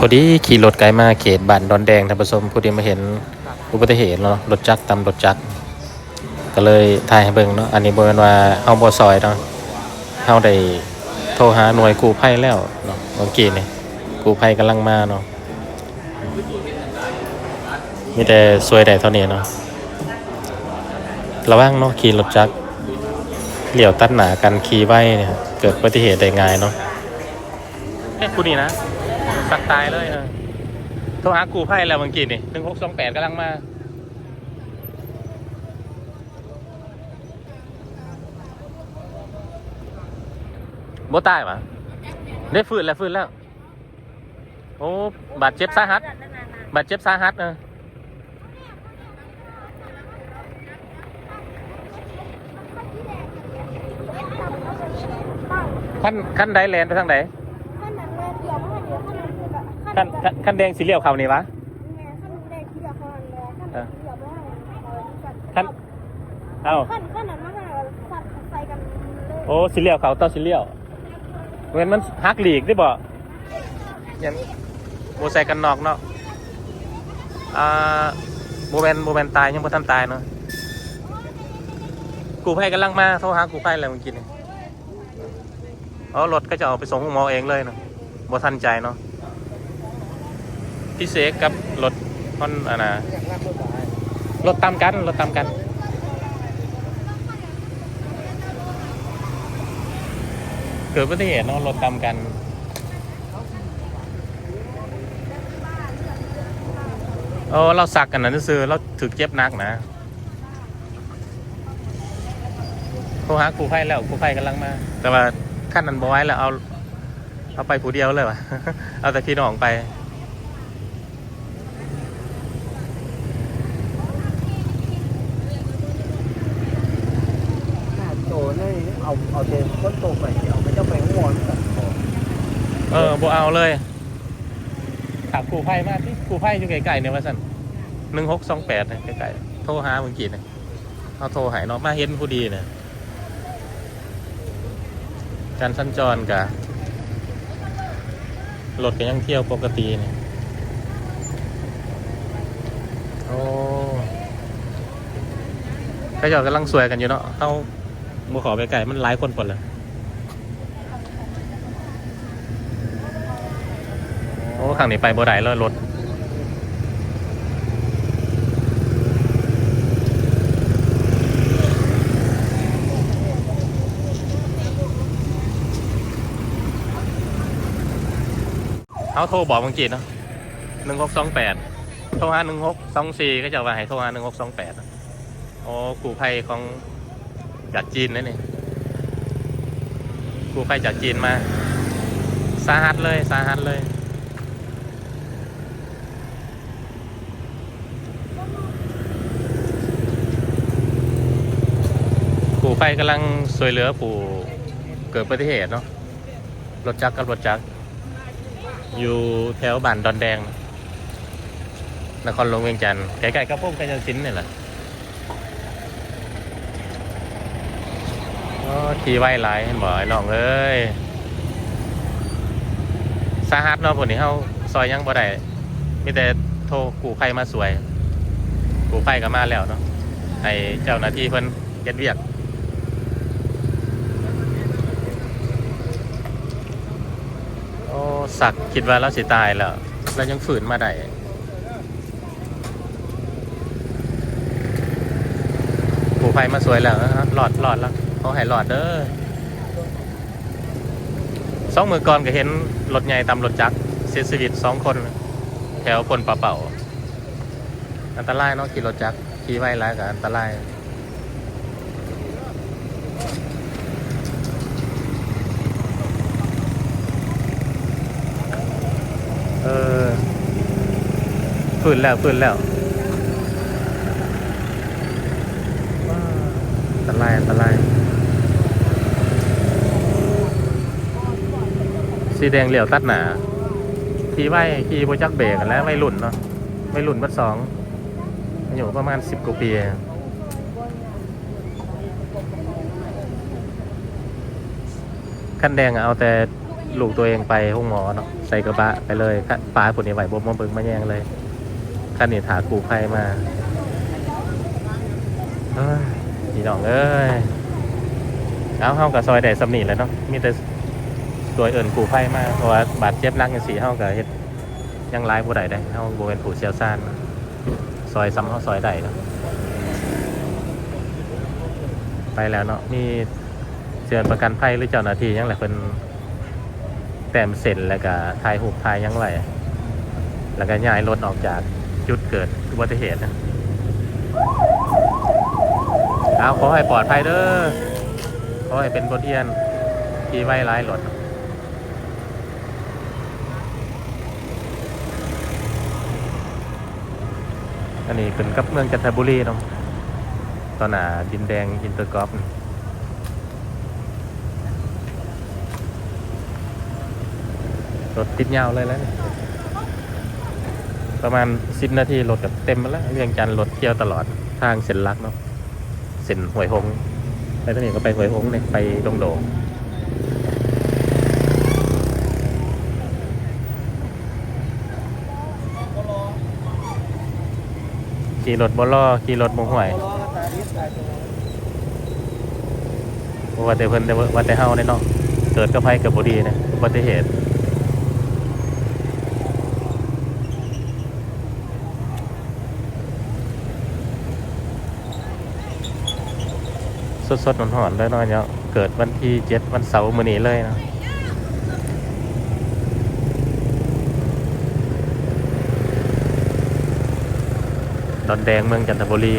พอดีขี่รถไกลมาเขตบ้านดอนแดงท่านผู้ชมพอดีมาเห็นอุบัติเหตุเนาะรถจักรตำรถจักรก็เลยถ่ายให้เบิ่งเนาะอันนี้บ่แม่นว่าเฮาบ่ซอยเนาะเฮาได้โทรหาหน่วยกู้ภัยแล้วเนาะเมื่อกี้นี่กู้ภัยกำลังมาเนาะมีแต่สวยได้เท่านี้เนาะระวังเนาะขี่รถจักรเหลี่ยวตัดหนากันขี่ไว้เนี่ยเกิดอุบัติเหตุได้ง่ายเนาะเอ๊ะกูนี่นะ สักตายเลยเออโทรหากูไพ่แล้วเมื่อกี้นี่หนึ่งหกสองแปดกำลังมาโบตายปะได้ฟื้นแล้วฟื้นแล้ว โอ้บาดเจ็บสาหัส บาดเจ็บสาหัสเออขั้นขั้นใดแลนไปทางไหนขั้นนั้นเลยเดี๋ยวมันเดี๋ยว ขั้นนั้นคือแบบขั้นขั้นขั้นแดงสีเหลี่ยวเขานี่วะแม่ขั้นแรกที่เดียวขั้นนั้นเลยขั้นนั้นเดี๋ยวไม่ให้ขั้นเอ้าขั้นขั้นนั้นมันก็สับใส่กันเลยโอ้สีเหลี่ยวเขาต่อสีเหลี่ยวเหมือนมันฮักหลีกได้บ่ยังโมใส่กันนอกเนาะอ่าโมแมนโมแมนตายยังบ่ทันตายเนาะกูภัยกำลังมาโทรหากูภัยแล้วเมื่อกี้นี่อ๋อรถก็จะเอาไปส่งหมอเองเลยเนาะบ่ทันใจเนาะ พี่เสกกับรถฮอนอะนะรถตามกันรถตามกันเกิดอุบัติเหตุเนาะรถตามกันโอ้เราสักกันนะซื้อเราถึกเจ็บนักนะโทรหากูไพ่แล้วกูไพ่กำลังมา แต่ว่าขั้นนั้นบอไว้แล้วเอาเอาไปผู้เดียวเลยวะเอาแต่พี่น้องไป หน้าโจนี่ เอาเอาเดนคนโตไปเอาไปเจ้าไปหัวมันก่อนเออบ่เอาเลยถามกูไพ่มากที่กูไพ่อยู่ไกลๆเนี่ยว่าสั่นหนึ่งหกสองแปดเนี่ยไกลๆโทรหาเมื่อกี้เนี่ยเอาโทรหายเนาะมาเห็นผู้ดีเนี่ยการสัญจรกับรถก็ยังเที่ยวปกติเนี่ยโอ้ก็ยอดกำลังสวยกันอยู่เนาะเอา บุขอไปไก่มันหลายคนปนเลยโอ้ข้างนี้ไปบ่ได้เลยรถเขาโทรบอกมื่อกี้เนาะหนึ่งหกสองแปดโทรหาหนึ่งหกสองสี่ก็จะว่าให้โทรหาหนึ่งหกสองแปดโอ้กูภัยของ จากจีนนั่นนี่กูภัยจากจีนมา สาหัสเลยสาหัสเลยผู้ไฟกำลังช่วยเหลือผู้เกิดอุบัติเหตุเนาะรถจักรกับรถจักรอยู่แถวบ้านดอนแดง นครหลวงเวียงจันทร์ใกล้ๆกับพวกกาญจนสินธุ์นี่แหละโอ้ ขี่ไว้หลายบ่อยน้องเอ้ยสาหัสเนาะพวกนี้เฮาซอยยังบ่ได้มีแต่โทรกู้ภัยมาสวย กู้ภัยก็มาแล้วเนาะให้เจ้าหน้าที่เพิ่นเฮ็ดเวียกโอ้สักคิดว่าเราสิตายแล้วเรายังฝืนมาได้กู้ภัยมาสวยแล้วนะครับหลอดหลอดแล้ว เขาให้หลอดเด้อสองมือก่อนก็เห็นรถใหญ่ตามรถจักรเสียชีวิตสองคน แถวพลป่าเป่า อันตรายเนาะขี่รถจักรขี่ไว้ร้ายกับอันตรายเออฝืนแล้วฝืนแล้วอันตรายอันตราย สีแดงเหลี่ยวตัดหนาขี่ไว้ขี่โบจักเบรกกันแล้วไม่หลุ่นเนาะไม่หลุ่นบัดสองอายู่ประมาณสิบกว่าปีเองคันแดงเอาแต่ลูกตัวเองไปห้องหมอเนาะใส่กระบะไปเลยปลาปุ่นนี่ไหวบ่มบิ่งมาแยงเลยขั้นนี่ถากูภัยมาพี่น้องเอ้ยเอาเฮากับซอยได้สำนีแหล้วเนาะมีแต่ ตัวเอิญกูภัยมาเพราะว่าบาดเจ็บนักจังซี่เฮาก็เฮ็ดยังหลายบ่ได้ได้เฮาบ่เป็นผู้เชี่ยวชาญซอยซ้ำเฮาซอยได้เนาะไปแล้วเนาะมีเชิญประกันภัยหรือเจ้าหน้าที่ยังแหละเพิ่นแต้มเซ็นแล้วก็ทายหูปทายยังไหวแล้วก็ย้ายรถออกจากจุดเกิดอุบัติเหตุนะเอาขอให้ปลอดภัยเด้อขอให้เป็นบทเรียนที่ไว้ร้ายรถ อันนี้เป็นกับเมืองจันทบุรีเนาะตอนหนาดินแดงอินเตอร์กอฟรถติดยาวเลยแล้วนี่ประมาณสิบนาทีรถกับเต็มแล้วเรียงจันทร์รถเที่ยวตลอดทางเส้นลักเนาะเส้นหวยหงไปตรงนี้ก็ไปหวยหงเนี่ยไปดงโดง ขี่รถบล้อขี่รถมงห่วยล้อก็ตาดิสตายตัวเพราะว่าแต่เพิ่นแต่ว่าแต่เฮาเนี่ยเนาะเกิดกับภัยเกิดบ่ดีนะอุบัติเหตุสดสดๆหอนๆเลยเนาะเนี่ยเกิดวันที่เจ็ดวันเสาร์มื้อนี้เลยเนาะ ดอนแดงเมืองจันทบุรี